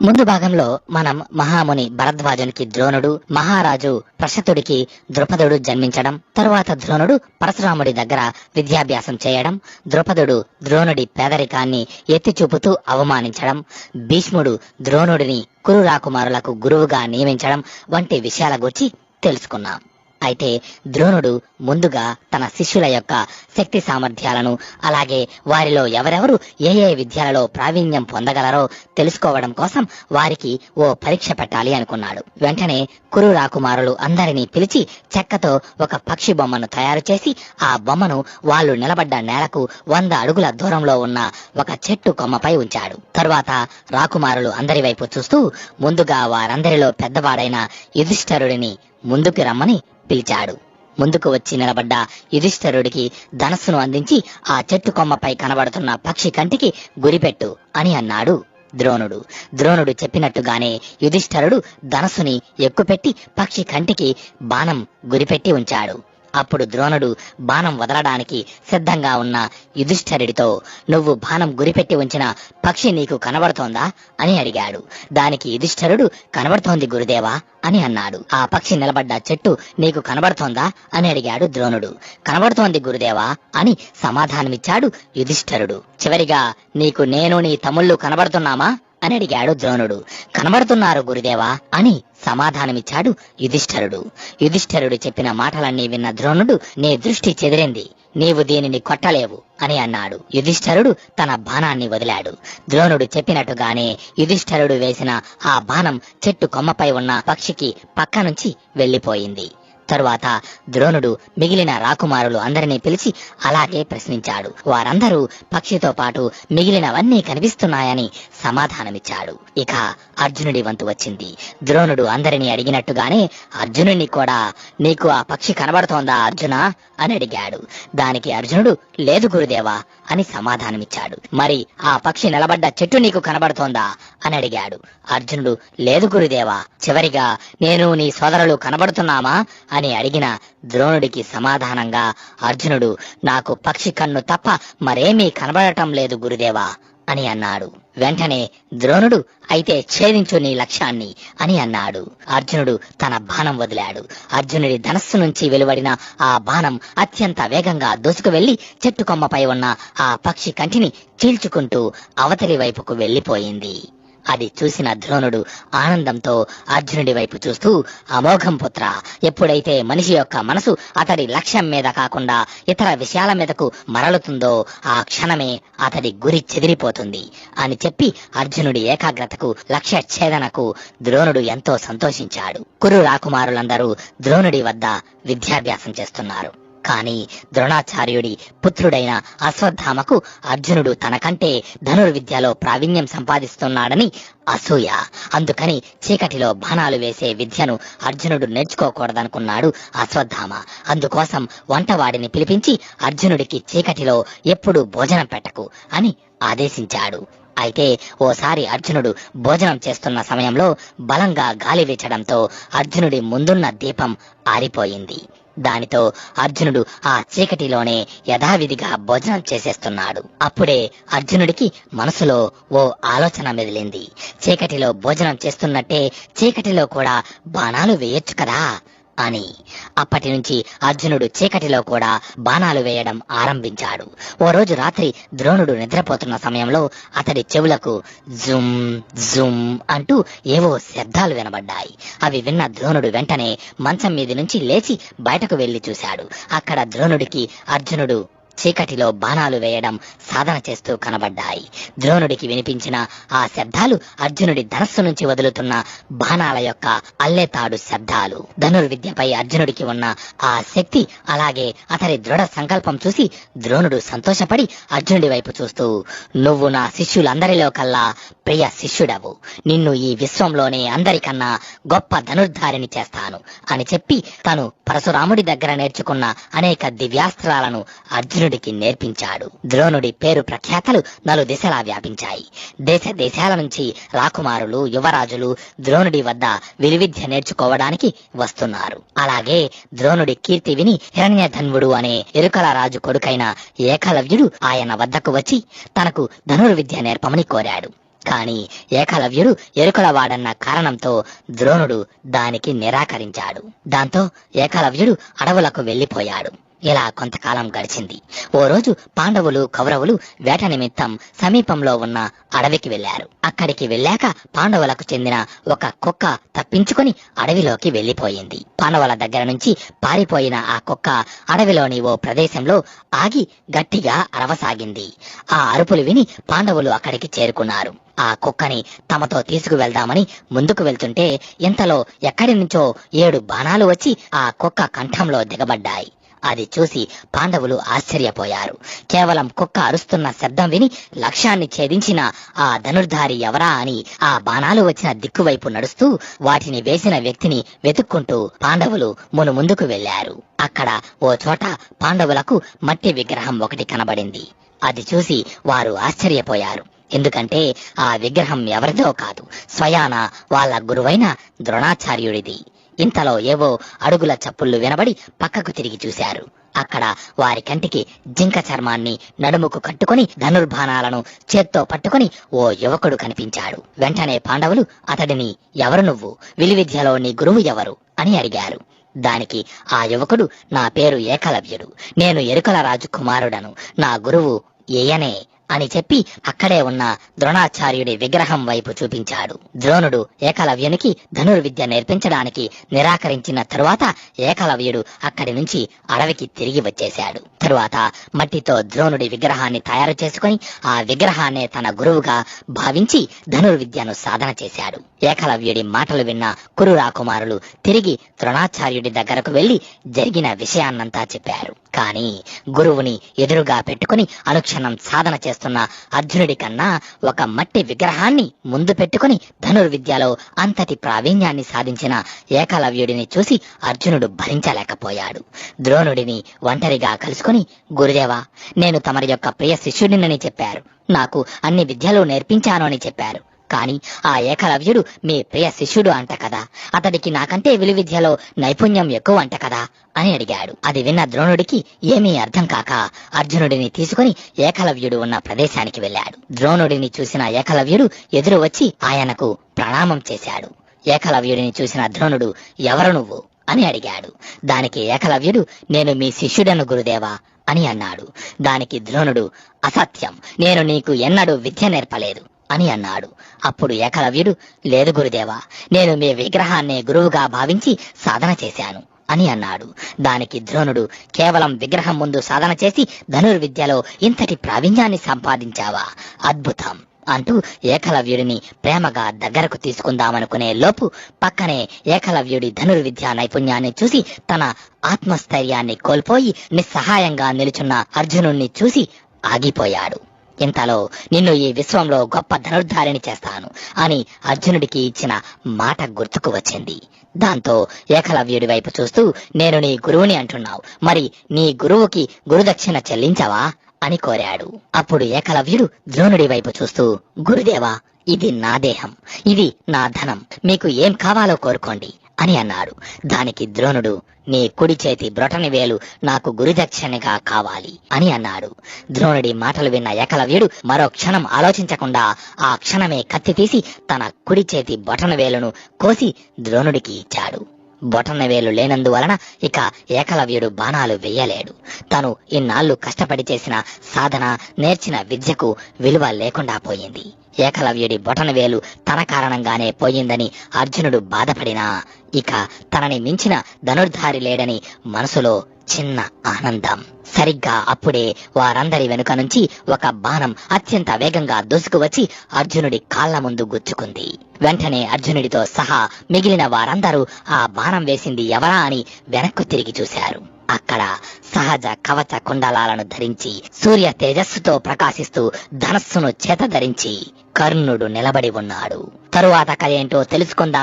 ముందు భాగంలో మనం మహాముని భరద్వాజునికి ద్రోణుడు మహారాజు ప్రశతుడికి ద్రుపదుడు జన్మించడం తరువాత ద్రోణుడు పరశురాముడి దగ్గర విద్యాభ్యాసం చేయడం ద్రుపదుడు ద్రోణుడి పేదరికాన్ని ఎత్తి చూపుతూ అవమానించడం భీష్ముడు ద్రోణుడిని కురు రాకుమారులకు గురువుగా నియమించడం వంటి విషయాల గురించి తెలుసుకున్నాం. అయితే ద్రోణుడు ముందుగా తన శిష్యుల యొక్క శక్తి సామర్థ్యాలను అలాగే వారిలో ఎవరెవరు ఏ ఏ విద్యలలో ప్రావీణ్యం పొందగలరో తెలుసుకోవడం కోసం వారికి ఓ పరీక్ష పెట్టాలి అనుకున్నాడు. వెంటనే కురు రాకుమారులు అందరినీ పిలిచి చెక్కతో ఒక పక్షి బొమ్మను తయారు చేసి ఆ బొమ్మను వాళ్ళు నిలబడ్డ నేలకు వంద అడుగుల దూరంలో ఉన్న ఒక చెట్టు కొమ్మపై ఉంచాడు. తరువాత రాకుమారులు అందరి వైపు చూస్తూ ముందుగా వారందరిలో పెద్దవాడైన యుధిష్ఠరుడిని ముందుకు రమ్మని పిలిచాడు. ముందుకు వచ్చి నిలబడ్డ యుధిష్ఠరుడికి ధనస్సును అందించి ఆ చెట్టు కొమ్మపై కనబడుతున్న పక్షి కంటికి గురిపెట్టు అని అన్నాడు ద్రోణుడు. ద్రోణుడు చెప్పినట్టుగానే యుధిష్ఠరుడు ధనస్సుని ఎక్కుపెట్టి పక్షి కంటికి బాణం గురిపెట్టి ఉంచాడు. అప్పుడు ద్రోణుడు బాణం వదలడానికి సిద్ధంగా ఉన్న యుధిష్ఠరుడితో నువ్వు బాణం గురిపెట్టి ఉంచిన పక్షి నీకు కనబడుతోందా? అని అడిగాడు. దానికి యుధిష్ఠరుడు కనబడుతోంది గురుదేవా? అని అన్నాడు. ఆ పక్షి నిలబడ్డ చెట్టు నీకు కనబడుతోందా? అని అడిగాడు ద్రోణుడు. కనబడుతోంది గురుదేవా? అని సమాధానమిచ్చాడు యుధిష్ఠరుడు. చివరిగా నీకు నేను నీ తమ్ముళ్ళు కనబడుతున్నామా? అని అడిగాడు ద్రోణుడు. కనబడుతున్నారు గురుదేవా అని సమాధానమిచ్చాడు యుధిష్ఠరుడు. యుధిష్ఠరుడు చెప్పిన మాటలన్నీ విన్న ద్రోణుడు నీ దృష్టి చెదిరింది నీవు దీనిని కొట్టలేవు అని అన్నాడు. యుధిష్ఠరుడు తన బాణాన్ని వదిలాడు. ద్రోణుడు చెప్పినట్టుగానే యుధిష్ఠరుడు వేసిన ఆ బాణం చెట్టు కొమ్మపై ఉన్న పక్షికి పక్క నుంచి వెళ్ళిపోయింది తరువాత ద్రోణుడు మిగిలిన రాకుమారులు అందరినీ పిలిచి అలాగే ప్రశ్నించాడు. వారందరూ పక్షితో పాటు మిగిలినవన్నీ కనిపిస్తున్నాయని సమాధానమిచ్చాడు. ఇక అర్జునుడి వంతు వచ్చింది. ద్రోణుడు అందరినీ అడిగినట్టుగానే అర్జునుడిని కూడా నీకు ఆ పక్షి కనబడుతోందా అర్జున? అని అడిగాడు. దానికి అర్జునుడు లేదు గురుదేవా అని సమాధానమిచ్చాడు. మరి ఆ పక్షి నిలబడ్డ చెట్టు నీకు కనబడుతోందా? అని అడిగాడు. అర్జునుడు లేదు గురుదేవా చివరిగా నేను నీ సోదరులు కనబడుతున్నామా? అని అడిగిన ద్రోణుడికి సమాధానంగా అర్జునుడు నాకు పక్షి కన్ను తప్ప మరేమీ కనబడటం లేదు గురుదేవా అని అన్నాడు. వెంటనే ద్రోణుడు అయితే ఛేదించు నీ లక్ష్యాన్ని అని అన్నాడు. అర్జునుడు తన బాణం వదిలాడు. అర్జునుడి ధనస్సు నుంచి వెలువడిన ఆ బాణం అత్యంత వేగంగా దూసుకు వెళ్ళి చెట్టు కొమ్మపై ఉన్న ఆ పక్షి కంటిని చీల్చుకుంటూ అవతలి వైపుకు వెళ్ళిపోయింది అది చూసిన ద్రోణుడు ఆనందంతో అర్జునుడి వైపు చూస్తూ అమోఘం పుత్ర ఎప్పుడైతే మనిషి యొక్క మనసు అతడి లక్ష్యం మీద కాకుండా ఇతర విషయాల మీదకు మరలుతుందో ఆ క్షణమే అతడి గురి చెదిరిపోతుంది అని చెప్పి అర్జునుడి ఏకాగ్రతకు లక్ష్య ఛేదనకు ద్రోణుడు ఎంతో సంతోషించాడు. కురు రాకుమారులందరూ ద్రోణుడి వద్ద విద్యాభ్యాసం చేస్తున్నారు. కాని ద్రోణాచార్యుడి పుత్రుడైన అశ్వత్థామకు అర్జునుడు తనకంటే ధనుర్విద్యలో ప్రావీణ్యం సంపాదిస్తున్నాడని అసూయ. అందుకని చీకటిలో బాణాలు వేసే విద్యను అర్జునుడు నేర్చుకోకూడదనుకున్నాడు అశ్వత్థామ. అందుకోసం వంటవాడిని పిలిపించి అర్జునుడికి చీకటిలో ఎప్పుడు భోజనం పెట్టకు అని ఆదేశించాడు. అయితే ఓసారి అర్జునుడు భోజనం చేస్తున్న సమయంలో బలంగా గాలి వీచడంతో అర్జునుడి ముందున్న దీపం ఆరిపోయింది. దానితో అర్జునుడు ఆ చీకటిలోనే యథావిధిగా భోజనం చేసేస్తున్నాడు. అప్పుడే అర్జునుడికి మనసులో ఓ ఆలోచన మెదిలింది. చీకటిలో భోజనం చేస్తున్నట్టే చీకటిలో కూడా బాణాలు వేయొచ్చు కదా అని. అప్పటి నుంచి అర్జునుడు చీకటిలో కూడా బాణాలు వేయడం ఆరంభించాడు. ఓ రోజు రాత్రి ద్రోణుడు నిద్రపోతున్న సమయంలో అతడి చెవులకు జుమ్ జుమ్ అంటూ ఏవో శబ్దాలు వినబడ్డాయి. అవి విన్న ద్రోణుడు వెంటనే మంచం మీది నుంచి లేచి బయటకు వెళ్ళి చూశాడు. అక్కడ ద్రోణుడికి అర్జునుడు చీకటిలో బాణాలు వేయడం సాధన చేస్తూ కనబడ్డాయి. ద్రోణుడికి వినిపించిన ఆ శబ్దాలు అర్జునుడి ధనస్సు నుంచి వదులుతున్న బాణాల యొక్క అల్లెతాడు శబ్దాలు. ధనుర్విద్యపై అర్జునుడికి ఉన్న ఆ శక్తి అలాగే అతని దృఢ సంకల్పం చూసి ద్రోణుడు సంతోషపడి అర్జునుడి వైపు చూస్తూ నువ్వు నా శిష్యులందరిలో కల్లా ప్రియ శిష్యుడవు. నిన్ను ఈ విశ్వంలోనే అందరికన్నా గొప్ప ధనుర్ధారిని చేస్తాను అని చెప్పి తను పరశురాముడి దగ్గర నేర్చుకున్న అనేక దివ్యాస్త్రాలను అర్జును అర్జునుడికి నేర్పించాడు. ద్రోణుడి పేరు ప్రఖ్యాతలు నలు దిశలా వ్యాపించాయి. దేశ దేశాల నుంచి రాకుమారులు యువరాజులు ద్రోణుడి వద్ద విలువిద్య నేర్చుకోవడానికి వస్తున్నారు. అలాగే ద్రోణుడి కీర్తి విని హిరణ్యధన్వుడు అనే ఎరుకల రాజు కొడుకైన ఏకలవ్యుడు ఆయన వద్దకు వచ్చి తనకు ధనుర్విద్య నేర్పమని కోరాడు. కాని ఏకలవ్యుడు ఎరుకలవాడన్న కారణంతో ద్రోణుడు దానికి నిరాకరించాడు. దాంతో ఏకలవ్యుడు అడవులకు వెళ్ళిపోయాడు ఇలా కొంతకాలం గడిచింది? ఓ రోజు పాండవులు కౌరవులు వేట నిమిత్తం సమీపంలో ఉన్న అడవికి వెళ్ళారు అక్కడికి వెళ్ళాక పాండవులకు చెందిన ఒక కుక్క తప్పించుకొని అడవిలోకి వెళ్ళిపోయింది పాండవుల దగ్గర నుంచి పారిపోయిన ఆ కుక్క అడవిలోని ఓ ప్రదేశంలో ఆగి గట్టిగా అరవసాగింది. ఆ అరుపులు విని పాండవులు అక్కడికి చేరుకున్నారు. ఆ కుక్కని తమతో తీసుకువెళ్దామని ముందుకు వెళ్తుంటే ఇంతలో ఎక్కడి నుంచో ఏడు బాణాలు వచ్చి ఆ కుక్క కంఠంలో దిగబడ్డాయి. అది చూసి పాండవులు ఆశ్చర్యపోయారు. కేవలం కుక్క అరుస్తున్న శబ్దం విని లక్ష్యాన్ని ఛేదించిన ఆ ధనుర్ధారి ఎవరా అని ఆ బాణాలు వచ్చిన దిక్కువైపు నడుస్తూ వాటిని వేసిన వ్యక్తిని వెతుక్కుంటూ పాండవులు మును ముందుకు వెళ్ళారు అక్కడ ఓ చోట పాండవులకు మట్టి విగ్రహం ఒకటి కనబడింది. అది చూసి వారు ఆశ్చర్యపోయారు. ఎందుకంటే ఆ విగ్రహం ఎవరిదో కాదు. స్వయాన వాళ్ళ గురువైన ద్రోణాచార్యుడిది. ఇంతలో ఏవో అడుగుల చప్పుళ్ళు వినబడి పక్కకు తిరిగి చూశారు. అక్కడ వారి కంటికి జింక చర్మాన్ని నడుముకు కట్టుకొని ధనుర్బాణాలను చేత్తో పట్టుకుని ఓ యువకుడు కనిపించాడు. వెంటనే పాండవులు అతడిని ఎవరు నువ్వు? విలువిద్యలో నీ గురువు ఎవరు? అని అడిగారు. దానికి ఆ యువకుడు నా పేరు ఏకలవ్యుడు. నేను ఎరుకల రాజు కుమారుడను నా గురువు ఏయనే. అని చెప్పి అక్కడే ఉన్న ద్రోణాచార్యుడి విగ్రహం వైపు చూపించాడు. ద్రోణుడు ఏకలవ్యునికి ధనుర్విద్య నేర్పించడానికి నిరాకరించిన తరువాత ఏకలవ్యుడు అక్కడి నుంచి అడవికి తిరిగి వచ్చేశాడు. తరువాత మట్టితో ద్రోణుడి విగ్రహాన్ని తయారు చేసుకుని ఆ విగ్రహాన్నే తన గురువుగా భావించి ధనుర్విద్యను సాధన చేశాడు. ఏకలవ్యుడి మాటలు విన్న కురు రాకుమారులు తిరిగి ద్రోణాచార్యుడి దగ్గరకు వెళ్ళి జరిగిన విషయాన్నంతా చెప్పారు. కానీ గురువుని ఎదురుగా పెట్టుకుని అనుక్షణం సాధన చేస్తున్న అర్జునుడి కన్నా ఒక మట్టి విగ్రహాన్ని ముందు పెట్టుకుని ధనుర్విద్యలో అంతటి ప్రావీణ్యాన్ని సాధించిన ఏకలవ్యుడిని చూసి అర్జునుడు భరించలేకపోయాడు. ద్రోణుడిని ఒంటరిగా కలుసుకుని గురుదేవా నేను తమరి యొక్క ప్రియ శిష్యుడినని చెప్పారు. నాకు అన్ని విద్యలు నేర్పించాను అని చెప్పారు. కాని ఆ ఏకలవ్యుడు మీ ప్రియ శిష్యుడు అంట కదా. అతడికి నాకంటే విలువిద్యలో నైపుణ్యం ఎక్కువ అంట కదా అని అడిగాడు. అది విన్న ద్రోణుడికి ఏమీ అర్థం కాక అర్జునుడిని తీసుకుని ఏకలవ్యుడు ఉన్న ప్రదేశానికి వెళ్ళాడు. ద్రోణుడిని చూసిన ఏకలవ్యుడు ఎదురు వచ్చి ఆయనకు ప్రణామం చేశాడు. ఏకలవ్యుడిని చూసిన ద్రోణుడు ఎవరు నువ్వు? అని అడిగాడు. దానికి ఏకలవ్యుడు నేను మీ శిష్యుడను గురుదేవా? అని అన్నాడు. దానికి ద్రోణుడు అసత్యం. నేను నీకు ఎన్నడూ విద్య నేర్పలేదు. అని అన్నాడు. అప్పుడు ఏకలవ్యుడు లేదు గురుదేవా నేను మీ విగ్రహాన్నే గురువుగా భావించి సాధన చేశాను అని అన్నాడు. దానికి ద్రోణుడు కేవలం విగ్రహం ముందు సాధన చేసి ధనుర్విద్యలో ఇంతటి ప్రావీణ్యాన్ని సంపాదించావా? అద్భుతం అంటూ ఏకలవ్యుడిని ప్రేమగా దగ్గరకు తీసుకుందామనుకునే లోపు పక్కనే ఏకలవ్యుడి ధనుర్విద్యా నైపుణ్యాన్ని చూసి తన ఆత్మస్థైర్యాన్ని కోల్పోయి నిస్సహాయంగా నిలుచున్న అర్జునుణ్ణి చూసి ఆగిపోయాడు. ఇంతలో నిన్ను ఈ విశ్వంలో గొప్ప ధనుర్ధారిని చేస్తాను అని అర్జునుడికి ఇచ్చిన మాట గుర్తుకు వచ్చింది. దాంతో ఏకలవ్యుడి వైపు చూస్తూ నేను నీ గురువుని అంటున్నావు. మరి నీ గురువుకి గురుదక్షిణ చెల్లించవా? అని కోరాడు. అప్పుడు ఏకలవ్యుడు ద్రోణుడి వైపు చూస్తూ గురుదేవా ఇది నా దేహం. ఇది నా ధనం. మీకు ఏం కావాలో కోరుకోండి అని అన్నాడు. దానికి ద్రోణుడు నీ కుడి చేతి బ్రొటని వేలు నాకు గురుదక్షిణగా కావాలి అని అన్నాడు. ద్రోణుడి మాటలు విన్న ఏకలవ్యుడు మరో క్షణం ఆలోచించకుండా ఆ క్షణమే కత్తి తీసి తన కుడి చేతి బొటన వేలును కోసి ద్రోణుడికి ఇచ్చాడు. బొటన వేలు లేనందువలన ఇక ఏకలవ్యుడు బాణాలు వెయ్యలేడు తను ఇన్నాళ్ళు కష్టపడి చేసిన సాధన నేర్చిన విద్యకు విలువ లేకుండా పోయింది. ఏకలవ్యుడి బొటన వేలు తన కారణంగానే పోయిందని అర్జునుడు బాధపడినా ఇక తనని మించిన ధనుర్ధారి లేడని మనసులో చిన్న ఆనందం. సరిగ్గా అప్పుడే వారందరి వెనుక నుంచి ఒక బాణం అత్యంత వేగంగా దూసుకువచ్చి అర్జునుడి కాళ్ళ ముందు గుచ్చుకుంది. వెంటనే అర్జునుడితో సహా మిగిలిన వారందరూ ఆ బాణం వేసింది ఎవరా అని వెనక్కు తిరిగి చూశారు. అక్కడ సహజ కవచ కుండలాలను ధరించి సూర్య తేజస్సుతో ప్రకాశిస్తూ ధనస్సును చేత ధరించి కర్ణుడు నిలబడి ఉన్నాడు. తరువాత కథ ఏంటో తెలుసుకుందాం.